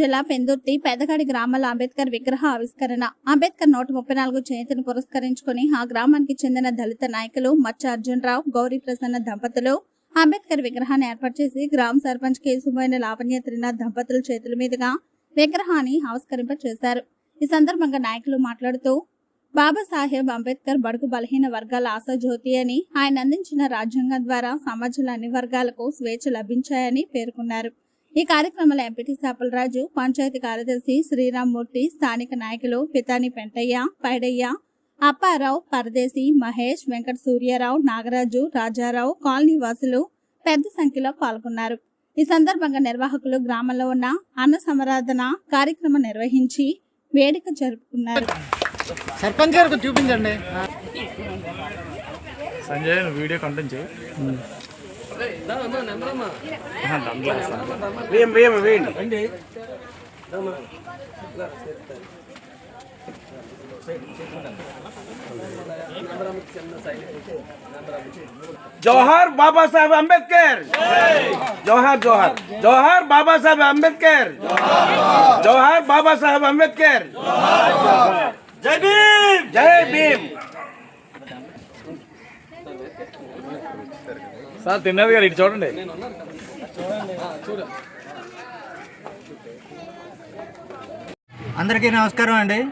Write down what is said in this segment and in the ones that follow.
జిల్లా పెందుర్తి పెదగాడి గ్రామాల అంబేద్కర్ విగ్రహ ఆవిష్కరణ. అంబేద్కర్ నూట ముప్పై నాలుగు జయంతిని పురస్కరించుకుని ఆ గ్రామానికి చెందిన దళిత నాయకులు మచ్చ అర్జునరావు గౌరీ ప్రసన్న దంపతులు అంబేద్కర్ విగ్రహాన్ని ఏర్పాటు చేసి గ్రామ సర్పంచ్ కేసుమైన లావణ్య త్రినాథ్ దంపతుల చేతుల మీదుగా విగ్రహాన్ని ఆవిష్కరింప చేశారు ఈ సందర్భంగా నాయకులు మాట్లాడుతూ బాబాసాహెబ్ అంబేద్కర్ బడుగు బలహీన వర్గాల ఆశాజ్యోతి అని ఆయన అందించిన రాజ్యాంగం ద్వారా సమాజంలో అన్ని వర్గాలకు స్వేచ్ఛ లభించాయని పేర్కొన్నారు. ఈ కార్యక్రమంలో ఎంపీటీ రాజు పంచాయతీ కార్యదర్శి శ్రీరామ్మూర్తి స్థానిక నాయకులు పితాని పెంటయ్య పైడయ్య అప్పారావు పరదేశి మహేష్ వెంకట సూర్యారావు నాగరాజు రాజారావు కాలనీ వాసులు పెద్ద సంఖ్యలో పాల్గొన్నారు. ఈ సందర్భంగా నిర్వాహకులు గ్రామంలో ఉన్న అన్న సమరాధన కార్యక్రమం నిర్వహించి వేడుక జరుపుకున్నారు. సర్పంచ్ గారికి చూపించండి. సంజయ్ వీడియో కంటెంట్ చేయి. వేయండి జోహార్ బాబా సాహెబ్ అంబేద్కర్ జోహార్ జోహార్ జోహార్ బాబా సాహెబ్ అంబేద్కర్ జోహార్ బాబా సాహెబ్ అంబేద్కర్ జై భీమ్ జై భీమ్ సార్ తిన్నది గారు ఇటు చూడండి. అందరికీ నమస్కారం అండి.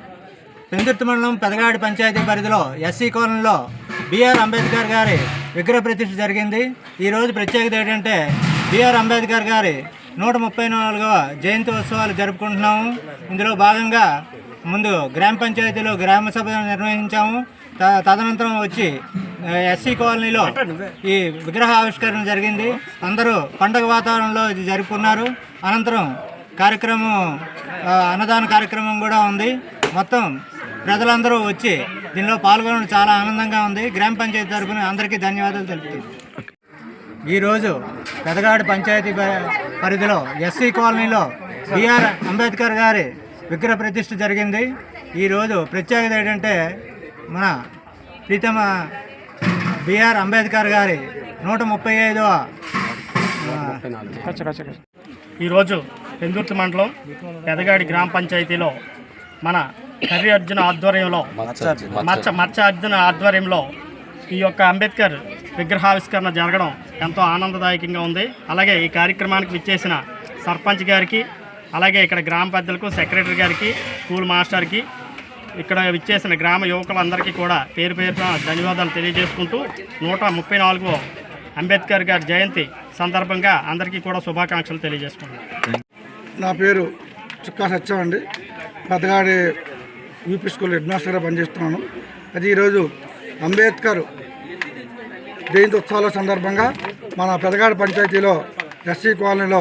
పెందుర్తి మండలం పెదగాడి పంచాయతీ పరిధిలో ఎస్సీ కోలంలో బిఆర్ అంబేద్కర్ గారి విగ్రహ ప్రతిష్ఠ జరిగింది. ఈరోజు ప్రత్యేకత ఏంటంటే బిఆర్ అంబేద్కర్ గారి నూట ముప్పై నాలుగవ జయంతి ఉత్సవాలు జరుపుకుంటున్నాము. ఇందులో భాగంగా ముందు గ్రామ పంచాయతీలో గ్రామ సభ నిర్వహించాము. త- తదనంతరం వచ్చి ఎస్సీ కాలనీలో ఈ విగ్రహ ఆవిష్కరణ జరిగింది. అందరూ పండగ వాతావరణంలో ఇది జరుపుకున్నారు. అనంతరం కార్యక్రమం అన్నదాన కార్యక్రమం కూడా ఉంది. మొత్తం ప్రజలందరూ వచ్చి దీనిలో పాల్గొనడం చాలా ఆనందంగా ఉంది. గ్రామ పంచాయతీ తరఫున అందరికీ ధన్యవాదాలు తెలుపుతుంది ఈరోజు పెదగాడు పంచాయతీ పరిధిలో ఎస్సీ కాలనీలో బిఆర్ అంబేద్కర్ గారి విగ్రహ ప్రతిష్ఠ జరిగింది. ఈరోజు ప్రత్యేకత ఏంటంటే మన ప్రీతమ బిఆర్ అంబేద్కర్ గారి నూట ముప్పై ఐదవ ఈరోజు పెందుర్తి మండలం పెదగాడి గ్రామ పంచాయతీలో మన కర్రీ అర్జున ఆధ్వర్యంలో మచ్చ మచ్చ అర్జున ఆధ్వర్యంలో ఈ యొక్క అంబేద్కర్ విగ్రహావిష్కరణ జరగడం ఎంతో ఆనందదాయకంగా ఉంది. అలాగే ఈ కార్యక్రమానికి విచ్చేసిన సర్పంచ్ గారికి అలాగే ఇక్కడ గ్రామ పెద్దలకు సెక్రటరీ గారికి స్కూల్ మాస్టర్కి ఇక్కడ విచ్చేసిన గ్రామ యువకులందరికీ కూడా పేరు పేరున ధన్యవాదాలు తెలియజేసుకుంటూ నూట ముప్పై నాలుగో అంబేద్కర్ గారి జయంతి సందర్భంగా అందరికీ కూడా శుభాకాంక్షలు తెలియజేసుకుంటున్నాను నా పేరు చుక్కా సత్యం అండి. పెద్దగాడి యూపీ స్కూల్ హెడ్ మాస్టర్గా పనిచేస్తున్నాను. అది ఈరోజు అంబేద్కర్ జయంతి ఉత్సవాల సందర్భంగా మన పెదగాడి పంచాయతీలో ఎస్సీ కాలనీలో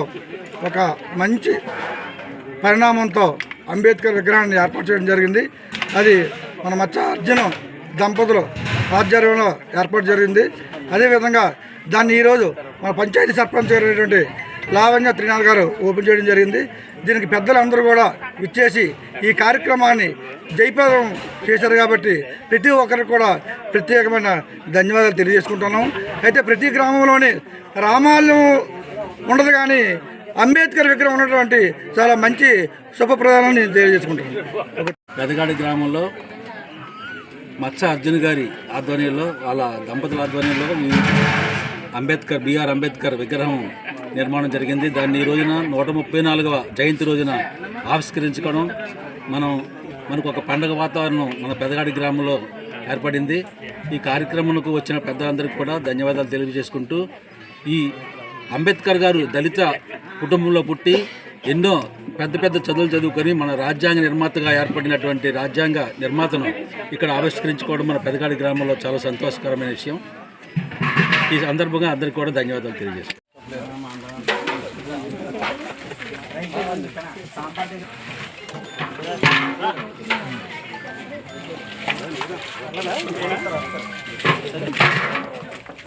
ఒక మంచి పరిణామంతో అంబేద్కర్ విగ్రహాన్ని ఏర్పాటు చేయడం జరిగింది. అది మన మచ్చ అర్జున దంపతులు ఆధ్వర్యంలో ఏర్పాటు జరిగింది. అదేవిధంగా దాన్ని ఈరోజు మన పంచాయతీ సర్పంచ్ అయినటువంటి లావణ్య త్రినాథ్ గారు ఓపెన్ చేయడం జరిగింది. దీనికి పెద్దలందరూ కూడా విచ్చేసి ఈ కార్యక్రమాన్ని జయప్రదం చేశారు కాబట్టి ప్రతి ఒక్కరికి కూడా ప్రత్యేకమైన ధన్యవాదాలు తెలియజేసుకుంటున్నాం. అయితే ప్రతి గ్రామంలోని రామాలయం ఉండదు కానీ అంబేద్కర్ విగ్రహం ఉన్నటువంటి చాలా మంచి శుభప్రదానం నేను తెలియజేసుకుంటున్నాను. పెదగాడి గ్రామంలో మచ్చ అర్జున్ గారి ఆధ్వర్యంలో వాళ్ళ దంపతుల ఆధ్వర్యంలో ఈ అంబేద్కర్ బిఆర్ అంబేద్కర్ విగ్రహం నిర్మాణం జరిగింది. దాన్ని ఈ రోజున నూట ముప్పై నాలుగవ జయంతి రోజున ఆవిష్కరించుకోవడం మనం మనకు ఒక పండగ వాతావరణం మన పెదగాడి గ్రామంలో ఏర్పడింది. ఈ కార్యక్రమంకు వచ్చిన పెద్దలందరికీ కూడా ధన్యవాదాలు తెలియజేసుకుంటూ ఈ అంబేద్కర్ గారు దళిత కుటుంబంలో పుట్టి ఎన్నో పెద్ద పెద్ద చదువులు చదువుకొని మన రాజ్యాంగ నిర్మాతగా ఏర్పడినటువంటి రాజ్యాంగ నిర్మాతను ఇక్కడ ఆవిష్కరించుకోవడం మన పెదగాడి గ్రామంలో చాలా సంతోషకరమైన విషయం. ఈ సందర్భంగా అందరికీ కూడా ధన్యవాదాలు తెలియజేస్తాను